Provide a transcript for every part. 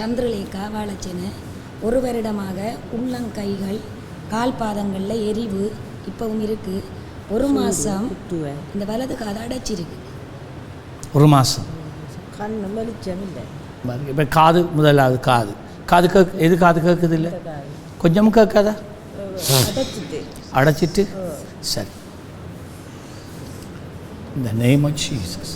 சந்திரலேகா வாழச்சேன ஒரு வருடமாக உள்ளங்கைகள் கால் பாதங்களில் எரிவு இப்பவும் இருக்கு. ஒரு மாதம் இந்த வலது காது அடைச்சிருக்கு. ஒரு மாதம் கண் வெளிச்சம் இல்லை. இப்போ காது முதலாவது காது. காது கேக் எது காது கேட்குது இல்லை? கொஞ்சமும் கேட்காதா அடைச்சிட்டு. அடைச்சிட்டு? சரி. இந்த நேம் ஆஃப் ஜீசஸ்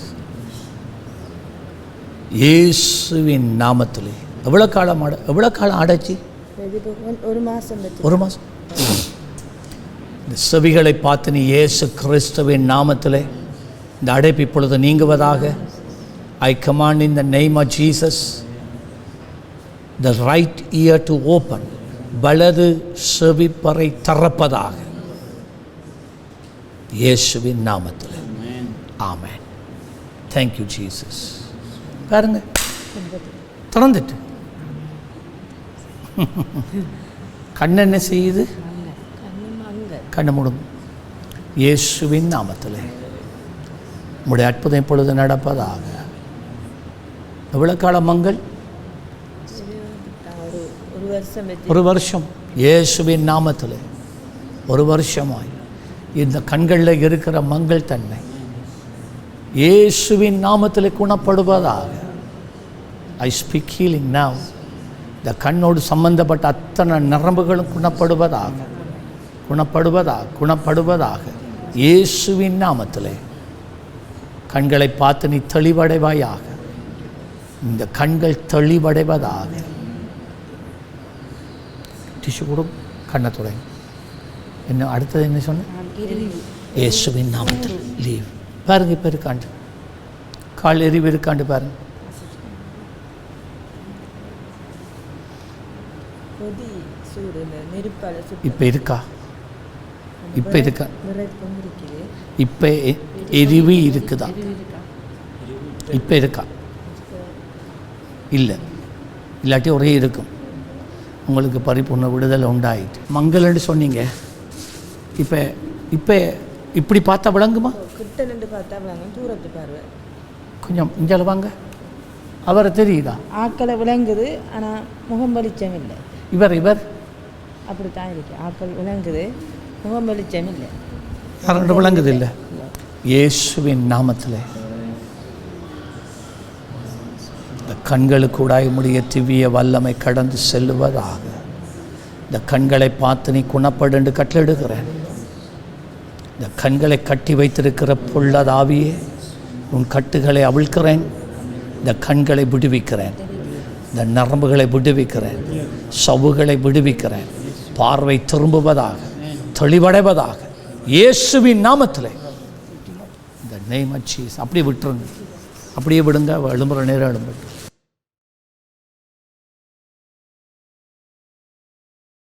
இயேசுவின் நாமத்திலே. எவ்வளோ காலம் அட எவ்வளோ காலம் இப்போ ஒரு- மாதம் ஒரு மாதம் இந்த செவிகளை பார்த்து நீ இயேசு கிறிஸ்துவின் நாமத்திலே இந்த அடைப்பு இப்பொழுது நீங்குவதாக. I command in the name of Jesus the right ear to open வலது செவிப்பறை திறப்பதாக. இயேசுவின் நாமத்தில். ஆமென் தேங்க்யூ ஜீசஸ் பாருங்க. திறந்துட்டு. கண் என்ன செய்யுது? கண்ணு மூடும். இயேசுவின் நாமத்தில். உம்முடைய அற்புதம் இப்பொழுது நடப்பதாக. எவ்வளோ கால மங்கள்? ஒரு வருஷம் இயேசுவின் நாமத்தில். ஒரு வருஷமாய். இந்த கண்களில் இருக்கிற மங்கள் தன்மை இயேசுவின் நாமத்தில் குணப்படுவதாக. I speak healing now. இந்த கண்ணோடு சம்பந்தப்பட்ட அத்தனை நரம்புகளும் குணப்படுவதாக குணப்படுவதாக குணப்படுவதாக இயேசுவின் நாமத்திலே கண்களை பார்த்து நீ தெளிவடைவாயாக. இந்த கண்கள் தெளிவடைவதாக. டிஷ்யூ கொடு கண்ணை தொடங்க என்ன அடுத்தது என்ன சொன்ன? இயேசுவின் நாமத்தில் லீவ் பாருங்க இப்போ இருக்காண்டு. கால் எரிவு இருக்காண்டு பாருங்க. கொதி சூடு இந்த நெருப்பால் இப்போ இருக்கா? இப்போ இருக்கா? இப்போ எரிவு இருக்குதா? இப்போ இருக்கா? இல்லை. இல்லாட்டி ஒரே இருக்கும். உங்களுக்கு பரிபூர்ண விடுதலை உண்டாயிட்டு. மங்கள்னு சொன்னீங்க. இப்போ இப்போ இப்படி பார்த்தா விளங்குமா? கிட்ட நின்று பார்த்தா விளங்கும். தூரத்து பார்வை. கொஞ்சம் இஞ்சால வாங்க. அவரை தெரியுதா? ஆக்களை விளங்குது ஆனால் முகம் வெளிச்சம் இல்லை. இவர் இவர். அப்படித்தான் இருக்கு. ஆக்கள் விளங்குது. முகம் வெளிச்சம் இல்லை. யாரோட விளங்குது இல்லை. இயேசுவின் நாமத்தில். இந்த கண்களுக்கூடாய் முடிய திவ்ய வல்லமை கடந்து செல்லுவதாக. இந்த கண்களை பார்த்து நீ குணப்படு கட்டளிடுகிறேன் இந்த கண்களை கட்டி வைத்திருக்கிற பொள்ளதாவியே உன் கட்டுகளை அவிழ்க்கிறேன். இந்த கண்களை விடுவிக்கிறேன். இந்த நரம்புகளை விடுவிக்கிறேன். சவுகளை விடுவிக்கிறேன். பார்வை திரும்புவதாக தெளிவடைவதாக. இயேசுவின் நாமத்தில். இந்த நேம் ஜீஸ் அப்படியே விட்டுருங்க. அப்படியே விடுங்க. எழும்புற நேரம் எழும்பட்டும்.